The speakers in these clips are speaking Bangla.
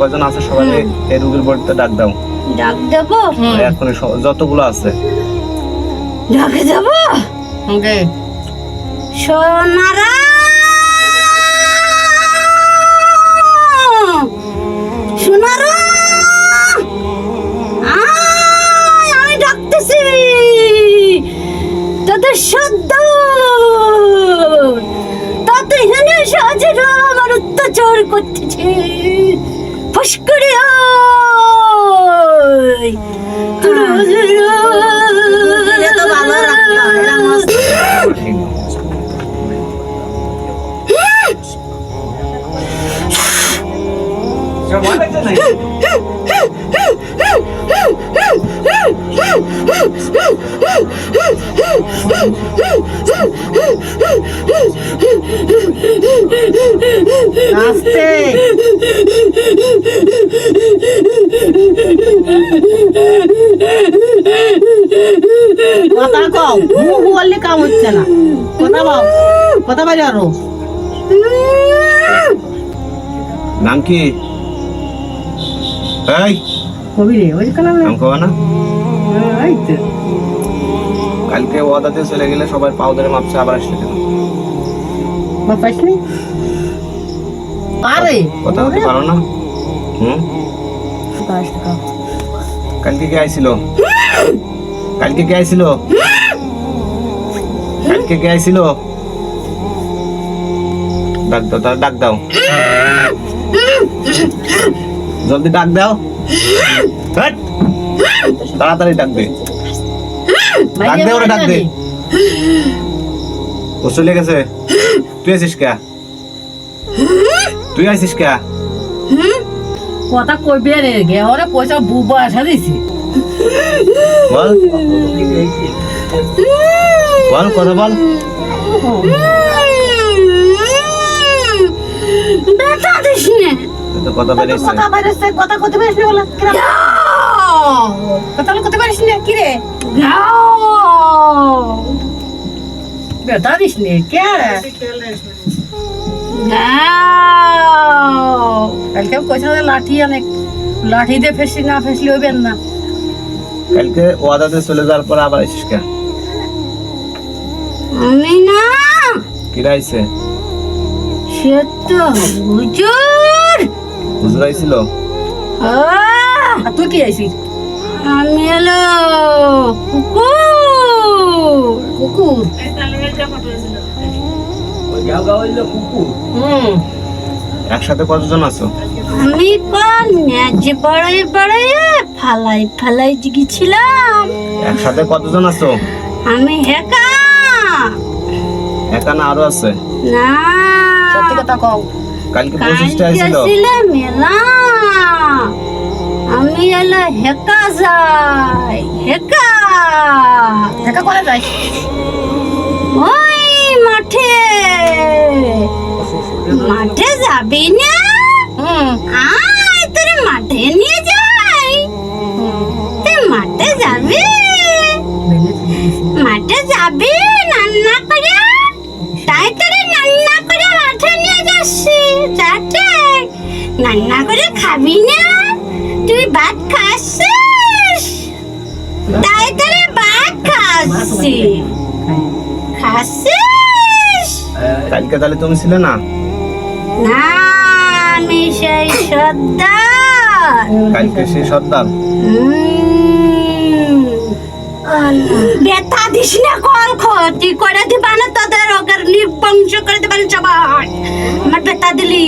কজন আছে সবাই এই রুগীর বাড়িতে ডাক দাও। ডাক দেবো? এখন যতগুলো আছে। ডাক দেবো ওকে। সোনারা! সোনারা! আমি ডাকতেছি। তোদের সদ্য। তাতে হেনে সাজেরা আমার অত্যাচার করতেছে। ফস করে আয়। তো ভালো রাখতাম, এরা মস্ত। আস্তে কথা কও মুখ বললে কাম হচ্ছে না। কথা বল কথা বলি আরও। নাম কি? এই। কবি রে ওই কালাম নাম কবা না। এই তো। কালকে ওয়াদাতে চলে গেলে সবাই পাও ধরে মাপছে আবার আসলে কেন? বাপাস নি আরে কথা বলতে পারো না। হুম? কালকে কে আইছিল কালকে কে আইছিল কালকে কে আইছিল ডাক দাও তার ডাক দাও জলদি ডাক দাও হাট! তাড়াতাড়ি ডাক দে ডাক দে ওরা ডাক দে ও চলে গেছে তুই আছিস কে তুই আছিস কে কথা কইবে রে গে ওরে পয়সা বুবা আসা দিছি। বল। বল কথা বল। বেটা দিস নে। কথা বেরিয়েছে। কথা বাইরেছে কথা কইতে পারিস না বলে? কথা কইতে পারিস না? কি রে বেটা দিস নে কে কালকে কইছিল যে লাঠি অনেক লাঠি দিয়ে ফেসি না ফেসলি হইবেন না। কালকে ওয়াদাতে চলে যাওয়ার পর আবার আসিস কে? আমি না। কিরা আইছে? সে তো হুজুর। হুজুর আইছিল? তুই কি আইছিস? আমি এলো। হুম। একসাথে কতজন আছো? আমি কোন ন্যাজ বড়াই বড়াই ফালাই ফালাই গেছিলাম একসাথে কতজন আছো? আমি একা। একা না আরও আছে? না। সত্যি কথা কও। কালকে পঁচিশটা আইছিল ছিল মেলা। আমি এলো হেকা যাই হেকা দেখা করে যাই? ওই মাঠে। মাঠে যাবি না? আয় তোর মাঠে নিয়ে যাই। তুই মাঠে যাবি? মাঠে যাবি রান্না করে তাই তোরে রান্না করে মাঠে নিয়ে যাচ্ছি। যাতে রান্না করে খাবি না? তুই ভাত খাচ্ছিস? তাই তোরে ভাত খাচ্ছি। খাচ্ছিস? কালকে তাহলে তুমি ছিলে না? না আমি সেই সর্দার কালকে সেই সর্দার বেতা দিস না কল ক্ষতি করে দিবা না তোদের ওকে নির্বংশ করে দিবা না সবাই আমার বেতা দিলি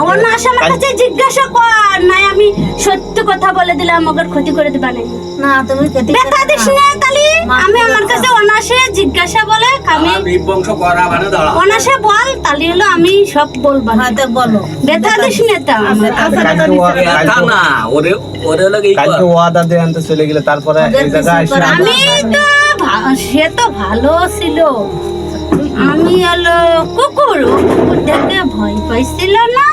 আমার না আসে আমার কাছে জিজ্ঞাসা কর নাই আমি সত্য কথা বলে দিলাম ওকে ক্ষতি করে দিবা না না তুমি বেতা দিস না তালি আমি আমার কাছে অনাসে জিজ্ঞাসা বলে আমি বংশ করা মানে দাঁড়া অনাসে বল তালি হলো আমি সব বলবা না। হয়তো বলো বেতা দিস না তা না ওরে কালকে ওয়াদা দিয়ে আনতে চলে গেলে তারপরে এই জায়গায় আমি তো সে তো ভালো ছিল। আমি হলো কুকুর। কুকুর দেখে ভয় পাইছিল না।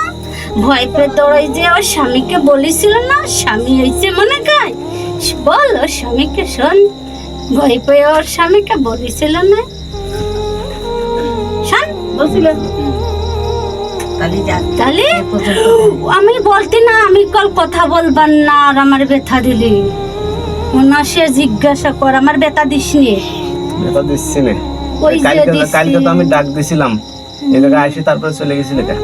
ভয় পেয়ে দৌড়াই যে ওর স্বামীকে বলেছিল না স্বামী হয়েছে মনে কায়? বল ওর স্বামীকে শোন। ভয় পেয়ে ওর স্বামীকে বলেছিল না। শোন বলছিলে। তাহলে যা তাহলে আমি বলতে না আমি কল কথা বলবার না আর আমার ব্যথা দিলি। ওনা সে জিজ্ঞাসা কর আমার ব্যথা দিস নি এটা দিচ্ছি না কালকে তো আমি ডাক দিছিলাম। এই জায়গায় আসি তারপরে চলে গেছিলে কে?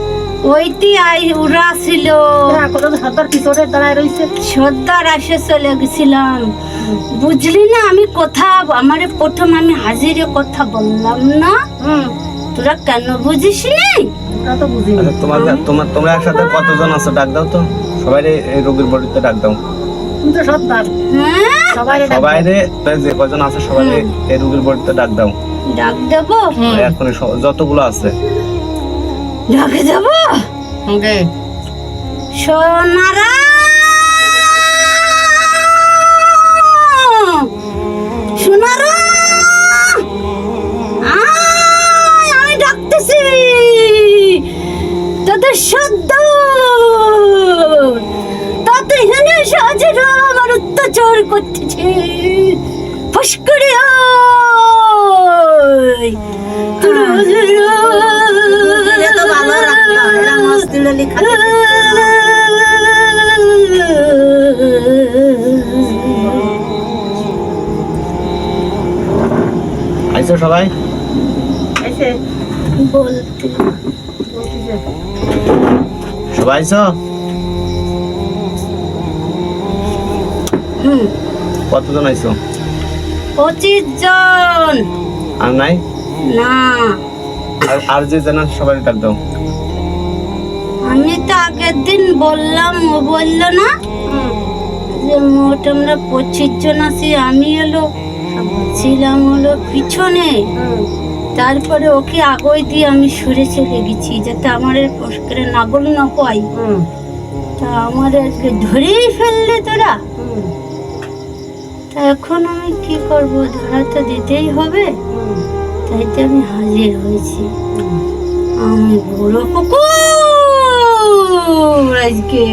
ওইটি আই উড়া ছিল। হ্যাঁ, কোনো তো সর্দার পিছনে দাঁড়ায় রয়েছে সর্দার আসে চলে গেছিলাম। বুঝলি না আমি কথা আমার প্রথম আমি হাজিরে কথা বললাম না। হুম। তোরা কেন বুঝিস নি ওটা তো বুঝিনি। আচ্ছা তোমার তোমার তোমরা একসাথে কতজন আছো? ডাক দাও তো। সবাই এই রোগীর বাড়িতে ডাক দাও। তো হ্যাঁ? সবাই রে যে কজন আছে সবাই এই রোগীর বডিতে ডাক দাও। ডাক দেবো? এখন যতগুলো আছে। ডাকে ওকে। সোনারা সদ্য তাতে হেনে সাজেরা আমার অত্যাচার করতেছে। ফস করে আইছো সবাই। বলতে সবাই কতজন আইছো? পঁচিশ জন আর নাই? না। আর আর যে জানা সবাই ডাক দাও। আমি তো আগের দিন বললাম ও বলল না যে মোট আমরা পঁচিশ জন আছি আমি হলো ছিলাম হলো পিছনে। হুম, তারপরে ওকে আগই দিয়ে আমি সরে চলে গেছি যাতে আমার পুষ্করে নাগল না পাই। তা আমার আজকে ধরেই ফেললে তোরা? তা এখন আমি কি করব? ধরা তো দিতেই হবে। হুম, তাই তো আমি হাজির হয়েছি। আমি বড় কুকুর আজকে।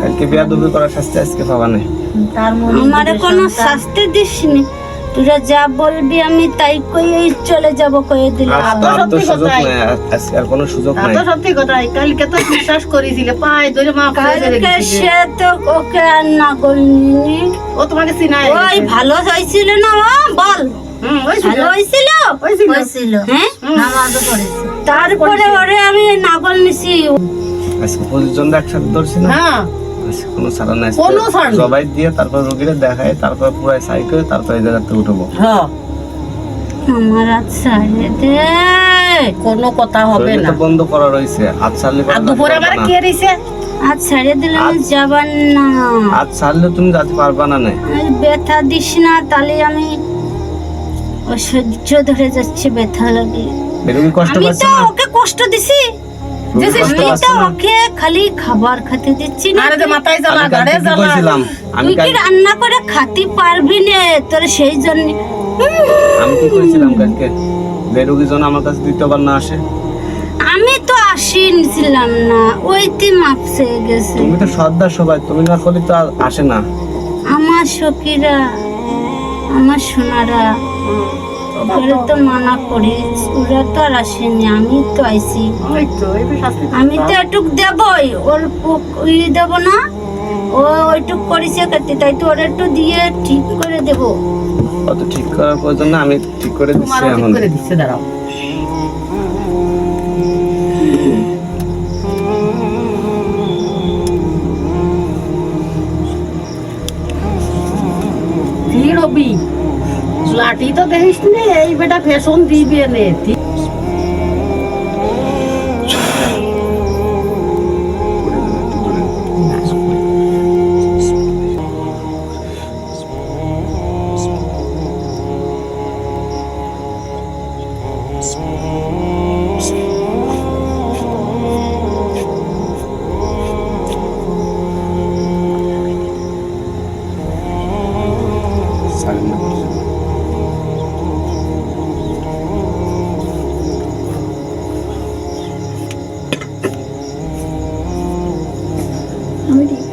কালকে বিয়া দুবি করার শাস্তি আজকে পাবা না মনে আমারে কোনো। শাস্তি দিসনি। তোরা যা বলবি আমি তাই কই চলে যাব কয়ে দিলে আর তো সুযোগ নাই আর- আজকে আর কোনো সুযোগ নাই তো সত্যি কথাই কালকে তো বিশ্বাস করেছিলে পায়ে ধরে মা চলে কালকে সে তো ওকে আর না করলিনি ও তোমাকে চিনায় ওই ভালো হয়েছিল না ও বল। হ্যাঁ। তারপরে ওরে আমি নাগল নিছি আজকে পঁচিশ একসাথে ধরছি না? আজকে কোনো ছাড়া নাই। কোনো ছাড় নেই। সবাই দিয়ে তারপর রোগীরা দেখায় তারপর পুরো সাই করে তারপর এই জায়গাতে উঠবো। হ্যাঁ। আমার দে কোনো কথা হবে শরীরে না। তো বন্ধ করা রয়েছে হাত ছাড়লে আর দুপুরে আবার কে রইছে আজ ছেড়ে দিলে আমি যাবার না। হাত ছাড়লে তুমি যেতে পারবা না না। ব্যথা দিস না তাহলে আমি অসহ্য ধরে যাচ্ছে ব্যথা লাগে। কষ্ট আমি পাচ্ছে তো না? ওকে কষ্ট দিছি। তো ওকে খালি খাবার খেতে দিচ্ছি না আরে মাথায় জ্বালা আমি গাড়ে কি জ্বালা। তুই কি রান্না করে খাতে পারবি না? তোর সেই জন্য আমি কি কইছিলাম কালকে? যে রোগী জন আমার কাছে দ্বিতীয়বার না আসে? আমি তো আসিনছিলাম না ওইতে মাপসে গেছে। তুমি তো সর্দার সবাই তুমি না করলে তো আসে না। আমার সখীরা আমার সোনারা। ওরা তো মানা করি ওরা তো আর আসেনি আমি তো আইছি। আমি তো এটুক দেবই ওর ই দেব না ও ওইটুক করেছে কাটি তাই তো ওরা একটু দিয়ে ঠিক করে দেব। অত ঠিক করার প্রয়োজন না আমি ঠিক করে দিচ্ছি এখন। করে দিচ্ছে দাঁড়াও। রবি? লাঠি তো দেখিস নে এই বেটা ফ্যাশন দিবে নে। morir.